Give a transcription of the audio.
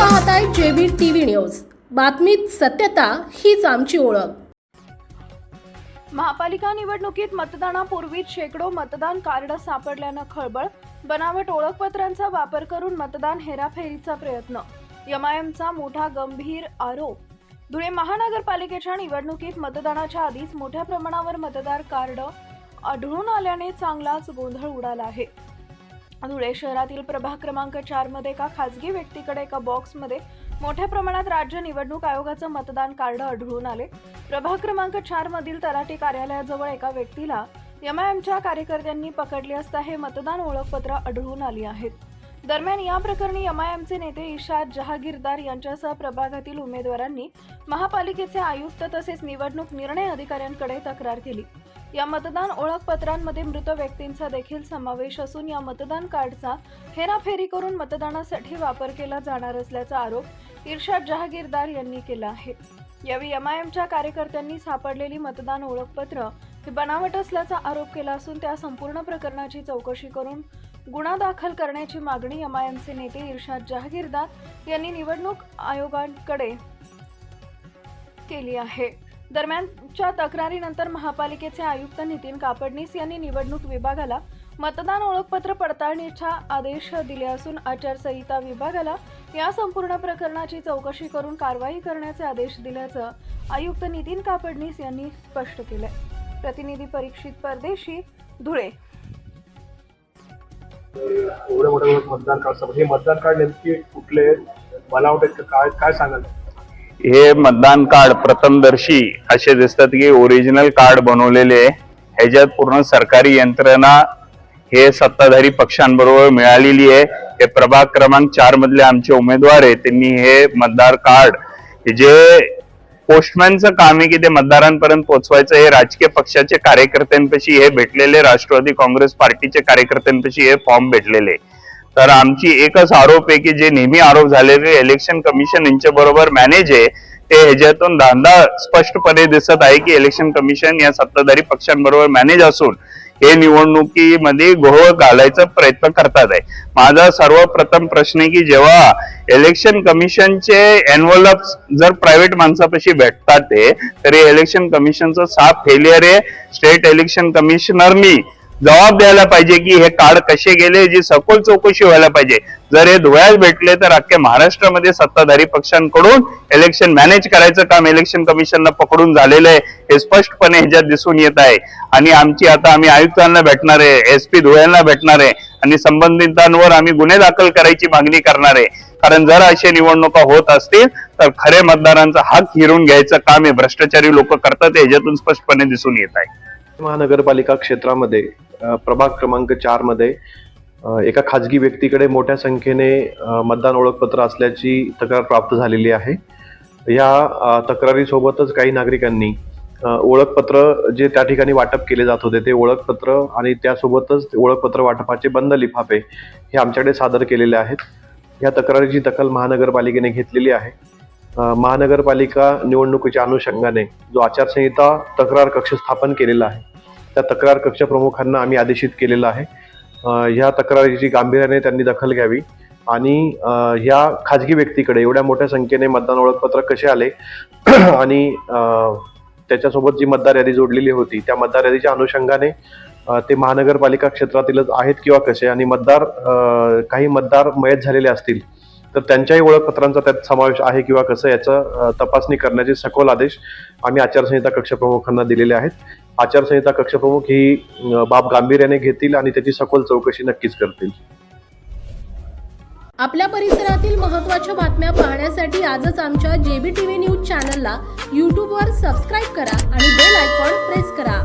पाहताय JB TV news. बातमीत सत्यता हीच आमची ओळख. महापालिका निवडणुकीत मतदानापूर्वीच शेकडो मतदान कार्ड सापडल्यानं खळबळ. बनावट ओळखपत्रांचा वापर करून मतदान हेराफेरीचा प्रयत्न. एमआयएमचा मोठा गंभीर आरोप. धुळे महानगरपालिकेच्या निवडणुकीत मतदानाच्या आधीच मोठ्या प्रमाणावर मतदार कार्ड आढळून आल्याने चांगलाच गोंधळ उडाला आहे. धुळे शहरातील प्रभाग क्रमांक चारमध्ये एका खासगी व्यक्तीकडे एका बॉक्समध्ये मोठ्या प्रमाणात राज्य निवडणूक आयोगाचं मतदान कार्ड आढळून आले. प्रभाग क्रमांक चार मधील तलाठी कार्यालयाजवळ एका व्यक्तीला एमआयएमच्या कार्यकर्त्यांनी पकडले असता हे मतदान ओळखपत्र आढळून आली आहेत. दरम्यान या प्रकरणी एमआयएमचे नेते इशाद जहागीरदार यांच्यासह प्रभागातील उमेदवारांनी महापालिकेचे आयुक्त तसेच निवडणूक निर्णय अधिकाऱ्यांकडे तक्रार केली. या मतदान ओळखपत्रांमध्ये मृत व्यक्तींचा देखील समावेश असून या मतदान कार्डचा हेराफेरी करून मतदानासाठी वापर केला जाणार असल्याचा आरोप इर्शाद जहागीरदार यांनी केला आहे. यावेळी एमच्या कार्यकर्त्यांनी सापडलेली मतदान ओळखपत्र हे बनावट असल्याचा आरोप केला असून त्या संपूर्ण प्रकरणाची चौकशी करून गुन्हा दाखल करण्याची मागणी यम आय एमचे नेते इर्शाद जहागीरदार यांनी निवडणूक आयोगाकडे केली आहे. दरम्यानच्या तक्रारीनंतर महापालिकेचे आयुक्त नितीन कापडणीस यांनी निवडणूक विभागाला मतदान ओळखपत्र पडताळणीचा आदेश दिले असून आचारसंहिता विभागाला या संपूर्ण प्रकरणाची चौकशी करून कारवाई करण्याचे आदेश दिल्याचं आयुक्त नितीन कापडणीस यांनी स्पष्ट केलंय. प्रतिनिधी परीक्षित परदेशी धुळे. एवढे मोठे मतदान कार्ड हे मतदान कार्ड नेमकी कुठले? मला वाटत काय काय सांगाल? हे मतदान कार्ड प्रथमदर्शी असे दिसतात की ओरिजिनल कार्ड बनवलेले आहे. ह्याच्यात पूर्ण सरकारी यंत्रणा हे सत्ताधारी पक्षांबरोबर मिळालेली आहे. हे प्रभाग क्रमांक चार मधले आमचे उमेदवार आहे त्यांनी हे मतदार कार्ड जे पोस्टमॅनचं काम आहे की ते मतदारांपर्यंत पोहोचवायचं हे राजकीय पक्षाचे कार्यकर्त्यांपाशी हे भेटलेले राष्ट्रवादी काँग्रेस पार्टीचे कार्यकर्त्यांपाशी हे फॉर्म भेटलेले. तर आमची एकच आरोप आहे की जे नेहमी आरोप झालेले इलेक्शन कमिशन यांच्या बरोबर मॅनेज आहे ते ह्याच्यातून धांदा स्पष्टपणे दिसत आहे की इलेक्शन कमिशन या सत्ताधारी पक्षांबरोबर मॅनेज असून हे निवडणुकीमध्ये घोळ घालायचा प्रयत्न करतात आहे. माझा सर्वप्रथम प्रश्न आहे की जेव्हा इलेक्शन कमिशनचे एनवलप जर प्रायव्हेट माणसापाशी भेटतात ते तरी इलेक्शन कमिशनचं साफ फेलियर आहे. स्टेट इलेक्शन कमिशनरनी जबाब द्यायला पाहिजे की हे कार्ड कसे गेले जी सखोल चौकशी व्हायला पाहिजे. जर हे धुळ्यात भेटले तर अख्ख्या महाराष्ट्रामध्ये सत्ताधारी पक्षांकडून इलेक्शन मॅनेज करायचं काम इलेक्शन कमिशनला पकडून झालेलं आहे हे स्पष्टपणे ह्याच्यात दिसून येत आहे. आणि आमची आता आम्ही आयुक्तांना भेटणार आहे एस पी धुळ्यांना भेटणार आहे आणि संबंधितांवर आम्ही गुन्हे दाखल करायची मागणी करणार आहे. कारण जर अशा निवडणुका होत असतील तर खरे मतदारांचा हक हिरून घ्यायचं काम हे भ्रष्टाचारी लोक करतात याच्यातून ह्याच्यातून स्पष्टपणे दिसून येत आहे. महानगरपालिका क्षेत्रामध्ये प्रभाग क्रमांक चारमध्ये एका खाजगी व्यक्तीकडे मोठ्या संख्येने मतदान ओळखपत्र असल्याची तक्रार प्राप्त झालेली आहे. या तक्रारीसोबतच काही नागरिकांनी ओळखपत्र जे त्या ठिकाणी वाटप केले जात होते ते ओळखपत्र आणि त्यासोबतच ओळखपत्र वाटपाचे बंद लिफाफे हे आमच्याकडे सादर केलेले आहेत. या तक्रारीची दखल महानगरपालिकेने घेतलेली आहे. महानगरपालिका निवडणुकीच्या अनुषंगाने जो आचारसंहिता तक्रार कक्ष स्थापन केलेला आहे त्या तक्रार कक्ष प्रमुखांना आम्ही आदेशित केलेलं आहे. ह्या तक्रारीची गांभीर्याने त्यांनी दखल घ्यावी आणि ह्या खाजगी व्यक्तीकडे एवढ्या मोठ्या संख्येने मतदान ओळखपत्र कसे आले आणि त्याच्यासोबत जी मतदार यादी जोडलेली होती त्या मतदार यादीच्या अनुषंगाने ते महानगरपालिका क्षेत्रातीलच आहेत किंवा कसे आणि मतदार काही मतदार मयत झालेले असतील तर त्यांच्याही ओळखपत्रांचा त्यात समावेश आहे किंवा कसं याचं तपासणी करण्याचे सखोल आदेश आम्ही आचारसंहिता कक्षप्रमुखांना दिलेले आहेत. आचारसंहिता कक्षप्रमुख ही बाब गांभीर्याने घेतील आणि त्याची सखोल चौकशी नक्कीच करतील. आपल्या परिसरातील महत्त्वाच्या बातम्या पाहण्यासाठी आजच आमच्या जेबी टीव्ही न्यूज चॅनलला यूट्यूबवर सबस्क्राईब करा आणि बेल आयकॉन प्रेस करा.